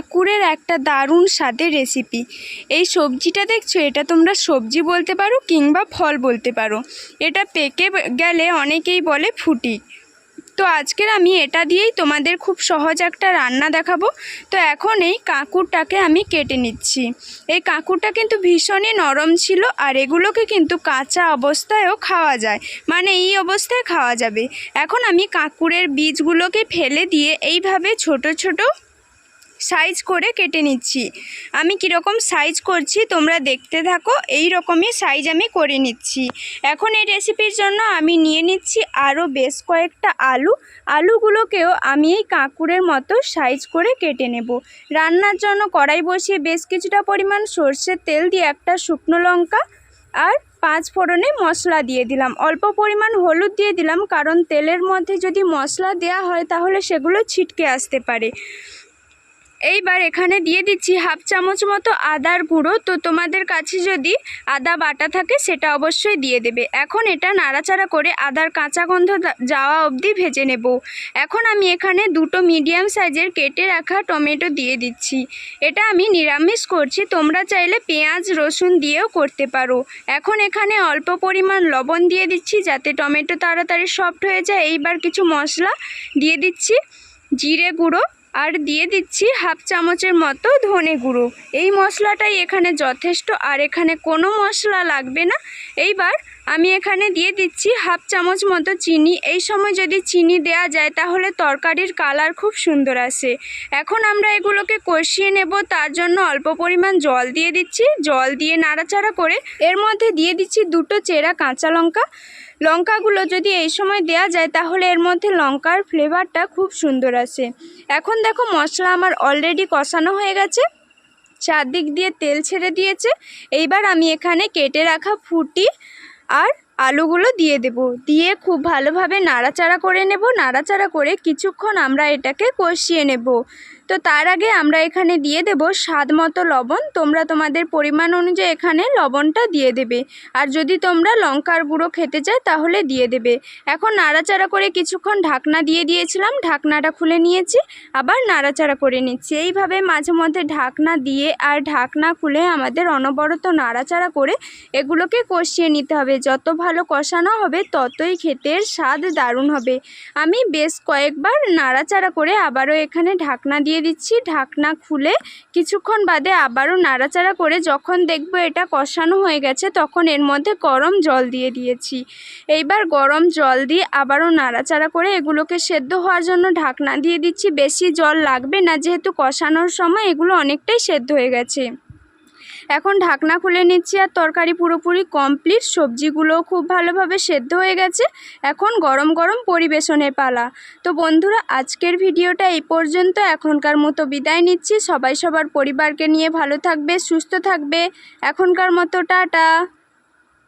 কাঁকুরের একটা দারুণ স্বাদের রেসিপি এই সবজিটা দেখছ? এটা তোমরা সবজি বলতে পারো কিংবা ফল বলতে পারো। এটা পেকে গেলে অনেকেই বলে ফুটি। তো আজকের আমি এটা দিয়েই তোমাদের খুব সহজ একটা রান্না দেখাবো। তো এখন এই কাঁকুরটাকে আমি কেটে নিচ্ছি। এই কাঁকুরটা কিন্তু ভীষণই নরম ছিল আর এগুলোকে কিন্তু কাঁচা অবস্থায়ও খাওয়া যায়। মানে এই অবস্থায় খাওয়া যাবে। এখন আমি কাঁকুরের বীজগুলোকে ফেলে দিয়ে এইভাবে ছোট ছোট সাইজ করে কেটে নিচ্ছি। আমি কীরকম সাইজ করছি তোমরা দেখতে থাকো, এই রকমই সাইজ আমি করে নিচ্ছি। এখন এই রেসিপির জন্য আমি নিয়ে নিচ্ছি আরও বেশ কয়েকটা আলু। আলুগুলোকেও আমি এই কাঁকুরের মতো সাইজ করে কেটে নেব। রান্নার জন্য কড়াই বসিয়ে বেশ কিছুটা পরিমাণ সর্ষের তেল দিয়ে একটা শুকনো লঙ্কা আর পাঁচ ফোড়নে মশলা দিয়ে দিলাম। অল্প পরিমাণ হলুদ দিয়ে দিলাম, কারণ তেলের মধ্যে যদি মশলা দেওয়া হয় তাহলে সেগুলো ছিটকে আসতে পারে। এইবার এখানে দিয়ে দিচ্ছি হাফ চামচ মতো আদার গুঁড়ো। তো তোমাদের কাছে যদি আদা বাটা থাকে, সেটা অবশ্যই দিয়ে দেবে। এখন এটা নাড়াচাড়া করে আদার কাঁচা গন্ধ যাওয়া অবধি ভেজে নেব। এখন আমি এখানে দুটো মিডিয়াম সাইজের কেটে রাখা টমেটো দিয়ে দিচ্ছি। এটা আমি নিরামিষ করছি, তোমরা চাইলে পেঁয়াজ, রসুন দিয়েও করতে পারো। এখন এখানে অল্প পরিমাণ লবণ দিয়ে দিচ্ছি, যাতে টমেটো তাড়াতাড়ি সফট হয়ে যায়। এইবার কিছু মশলা দিয়ে দিচ্ছি, জিরে গুঁড়ো। আর দিয়ে দিচ্ছি হাফ চামচের মতো ধনে গুঁড়ো। এই মশলাটাই এখানে যথেষ্ট, আর এখানে কোনো মশলা লাগবে না। এইবার আমি এখানে দিয়ে দিচ্ছি হাফ চামচ মতো চিনি। এই সময় যদি চিনি দেয়া যায়, তাহলে তরকারির কালার খুব সুন্দর আসে। এখন আমরা এগুলোকে কষিয়ে নেব। তার জন্য অল্প পরিমাণ জল দিয়ে দিচ্ছি। জল দিয়ে নাড়াচাড়া করে এর মধ্যে দিয়ে দিচ্ছি দুটো চেরা কাঁচা লঙ্কা। লঙ্কাগুলো যদি এই সময় দেয়া যায়, তাহলে এর মধ্যে লঙ্কার ফ্লেভারটা খুব সুন্দর আসে। এখন দেখো মশলা আমার অলরেডি কষানো হয়ে গেছে। চারদিক দিয়ে তেল ছেড়ে দিয়েছে। এইবার আমি এখানে কেটে রাখা ফুটি আর আলুগুলো দিয়ে দেব। দিয়ে খুব ভালোভাবে নাড়াচাড়া করে নেব। নাড়াচাড়া করে কিছুক্ষণ আমরা এটাকে কষিয়ে নেব। তো তার আগে আমরা এখানে দিয়ে দেব স্বাদ মতো লবণ। তোমরা তোমাদের পরিমাণ অনুযায়ী এখানে লবণটা দিয়ে দেবে। আর যদি তোমরা লঙ্কার গুঁড়ো খেতে চাও তাহলে দিয়ে দেবে। এখন নাড়াচাড়া করে কিছুক্ষণ ঢাকনা দিয়ে দিয়েছিলাম। ঢাকনাটা খুলে নিয়েছি। আবার নাড়াচাড়া করে নিচ্ছি। এইভাবে মাঝে মধ্যে ঢাকনা দিয়ে আর ঢাকনা খুলে আমাদের অনবরত নাড়াচাড়া করে এগুলোকে কষিয়ে নিতে হবে। যত কষানো হবে, ততই খেতের স্বাদ দারুণ হবে। আমি বেশ কয়েকবার নাড়াচাড়া করে আবারও এখানে ঢাকনা দিয়ে দিচ্ছি। ঢাকনা খুলে কিছুক্ষণ বাদে আবারও নাড়াচাড়া করে যখন দেখব এটা কষানো হয়ে গেছে, তখন এর মধ্যে গরম জল দিয়ে দিয়েছি। এইবার গরম জল দিয়ে আবারও নাড়াচাড়া করে এগুলোকে সেদ্ধ হওয়ার জন্য ঢাকনা দিয়ে দিচ্ছি। বেশি জল লাগবে না, যেহেতু কষানোর সময় এগুলো অনেকটাই সেদ্ধ হয়ে গেছে। এখন ঢাকনা খুলে নিচ্ছি আর তরকারি পুরোপুরি কমপ্লিট সবজিগুলোও খুব ভালোভাবে সেদ্ধ হয়ে গেছে। এখন গরম গরম পরিবেশনের পালা। তো বন্ধুরা, আজকের ভিডিওটা এই পর্যন্ত। এখনকার মতো বিদায় নিচ্ছি। সবাই সবার পরিবারকে নিয়ে ভালো থাকবে, সুস্থ থাকবে। এখনকার মতো টাটা।